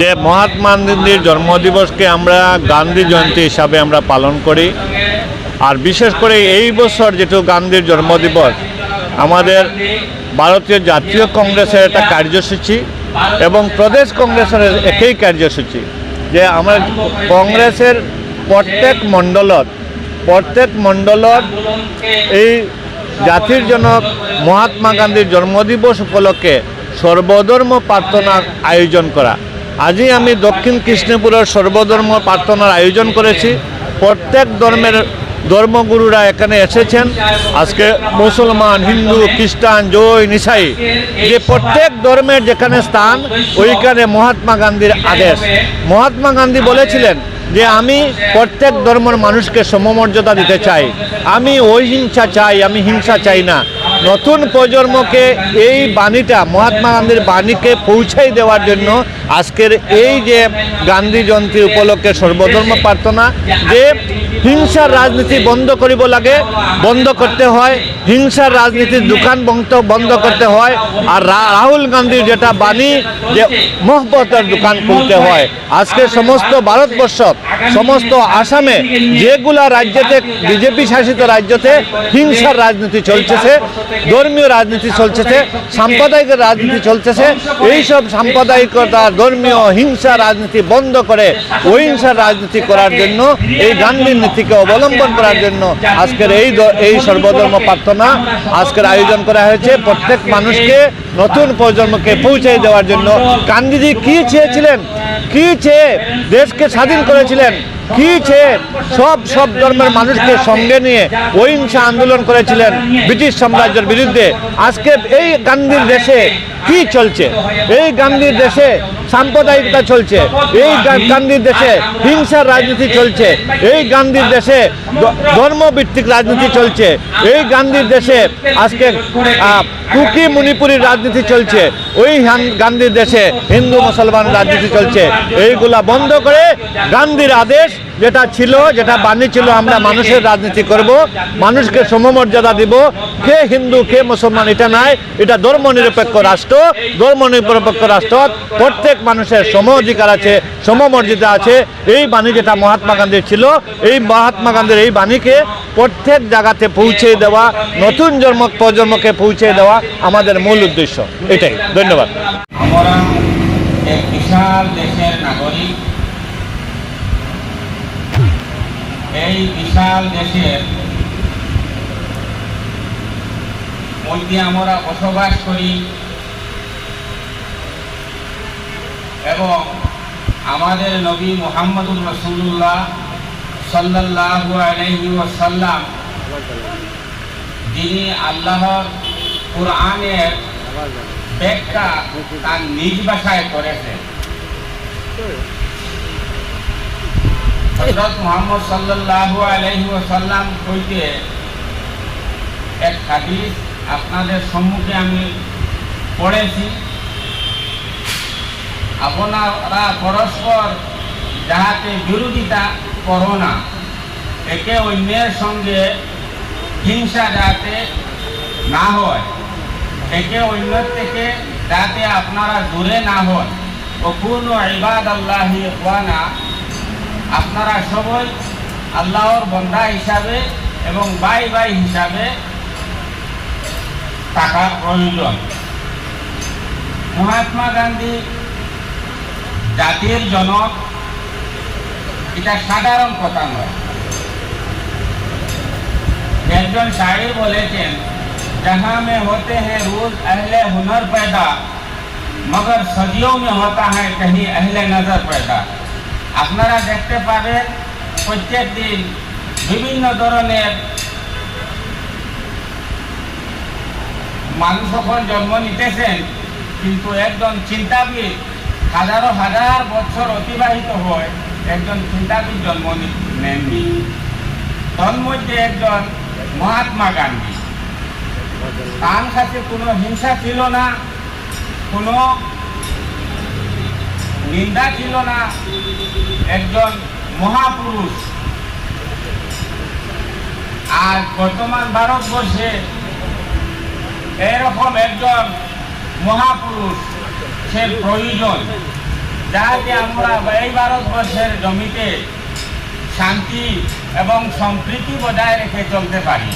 যে মহাত্মা গান্ধীর জন্মদিবসকে আমরা গান্ধী জয়ন্তী হিসাবে আমরা পালন করি। আর বিশেষ করে এই বছর যেটু গান্ধীর জন্মদিবস, আমাদের ভারতীয় জাতীয় কংগ্রেসের একটা কার্যসূচি এবং প্রদেশ কংগ্রেসের একই কার্যসূচি, যে আমার কংগ্রেসের প্রত্যেক মণ্ডলত প্রত্যেক মণ্ডলত এই জাতির জনক মহাত্মা গান্ধীর জন্মদিবস উপলক্ষে সর্বধর্ম প্রার্থনার আয়োজন করা। আজই আমি দক্ষিণ কৃষ্ণপুরের সর্বধর্ম প্রার্থনার আয়োজন করেছি। প্রত্যেক ধর্মের ধর্মগুরুরা এখানে এসেছেন। আজকে মুসলমান, হিন্দু, খ্রিস্টান, জৈন, ইসাই, যে প্রত্যেক ধর্মের যেখানে স্থান, ওইখানে মহাত্মা গান্ধীর আদেশ। মহাত্মা গান্ধী বলেছিলেন যে, আমি প্রত্যেক ধর্মের মানুষকে সমমর্যাদা দিতে চাই। আমি ওই হিংসা চাই, আমি হিংসা চাই না। নতুন প্রজন্মকে এই বাণীটা, মহাত্মা গান্ধীর বাণীকে পৌঁছাই দেওয়ার জন্য আজকের এই যে গান্ধী জয়ন্তী উপলক্ষে সর্বধর্ম প্রার্থনা, যে হিংসার রাজনীতি বন্ধ করিব লাগে, বন্ধ করতে হয়। হিংসার রাজনীতির দোকান বন্ধ বন্ধ করতে হয়। আর রাহুল গান্ধীর যেটা বাণী, যে মহব্বতের দোকান খুলতে হয়। আজকে সমস্ত ভারতবর্ষ, সমস্ত আসামে যেগুলা রাজ্যতে, বিজেপি শাসিত রাজ্যতে হিংসার রাজনীতি চলতেছে, ধর্মীয় রাজনীতি চলতেছে সাম্প্রদায়িক রাজনীতি চলতেছে, এইসব সাম্প্রদায়িকতা, ধর্মীয় হিংসা রাজনীতি বন্ধ করে অহিংসার রাজনীতি করার জন্য এই গান্ধীর নীতিকে অবলম্বন করার জন্য আজকের এই এই সর্বধর্ম প্রার্থনা আজকের আয়োজন করা হয়েছে। প্রত্যেক মানুষকে নতুন প্রজন্মকে পৌঁছে দেওয়ার জন্য। গান্ধীজি কি চেয়েছিলেন? কি চেয়ে দেশকে স্বাধীন করেছিলেন? কি চেয়ে সব সব ধর্মের মানুষকে সঙ্গে নিয়ে অহিংসা আন্দোলন করেছিলেন ব্রিটিশ সাম্রাজ্যের বিরুদ্ধে। আজকে এই গান্ধীর দেশে কি চলছে? এই গান্ধীর দেশে সাম্প্রদায়িকতা চলছে, এই গান্ধীর দেশে হিংসার রাজনীতি চলছে, এই গান্ধীর দেশে ধর্মভিত্তিক রাজনীতি চলছে, এই গান্ধীর দেশে আজকে কুকি মণিপুরীর রাজনীতি চলছে, ওই গান্ধীর দেশে হিন্দু মুসলমান রাজনীতি চলছে। এইগুলা বন্ধ করে গান্ধীর আদেশ যেটা ছিল, যেটা বাণী ছিল, আমরা মানুষের রাজনীতি করব, মানুষকে সমমর্যাদা দিব। কে হিন্দু, কে মুসলমান, এটা নাই। এটা ধর্ম নিরপেক্ষ রাষ্ট্র। ধর্ম নিরপেক্ষ রাষ্ট্র, প্রত্যেক মানুষের সম অধিকার আছে, সমমর্যাদা আছে। এই বাণী যেটা মহাত্মা গান্ধীর ছিল, এই মহাত্মা গান্ধীর এই বাণীকে প্রত্যেক জায়গাতে পৌঁছে দেওয়া, নতুন জন্ম, প্রজন্মকে পৌঁছে দেওয়া আমাদের মূল উদ্দেশ্য। এটাই। ধন্যবাদ। বিশাল দেশের নাগরিক। এই বিশাল দেশের মধ্যে আমরা বসবাস করি এবং আমাদের নবী মোহাম্মদুর রসুল্লাহ আলাইহি ওয়াসাল্লাম, যিনি আল্লাহর কোরআনের ব্যাখ্যা তার নিজ ভাষায় করেছেন। হযরত মুহাম্মদ সাল্লাল্লাহু আলাইহি ওয়াসাল্লাম হইতে এক হাদিস আপনাদের সম্মুখে আমি পড়েছি। আপনারা পরস্পর যাহাতে বিরোধিতা করো না। একে অন্যের সঙ্গে হিংসা যাতে না হয়। একে অন্য থেকে যাতে আপনারা দূরে না হন। কোনো ইবাদ আল্লাহি না আপনারা সবাই আল্লাহর বন্ধা হিসাবে এবং বাই বাই হিসাবে থাকার প্রয়োজন মহাত্মা গান্ধী জাতির জনক এটা সাধারণ কথা নয় একজন শায়র বলেছেন जहाँ में होते हैं रोज अहले हुनर पैदा मगर सदियों में होता है कहीं अहले नजर पैदा আপনারা দেখতে পাবেন প্রত্যেক দিন বিভিন্ন ধরনের মানুষ যখন জন্ম নিতেছেন, কিন্তু একজন চিন্তাবিদ হাজারো হাজার বছর অতিবাহিত হয়, একজন চিন্তাবিদ জন্ম নেননি। তন্মধ্যে একজন মহাত্মা গান্ধী। তার কাছে কোনো হিংসা ছিল না, কোনো নিন্দা ছিল না, একজন মহাপুরুষ। আর বর্তমান ভারতবর্ষে এরকম একজন মহাপুরুষ, সে প্রয়োজন। যাতে আমরা এই ভারতবর্ষের জমিতে শান্তি এবং সম্প্রীতি বজায় রেখে চলতে পারি।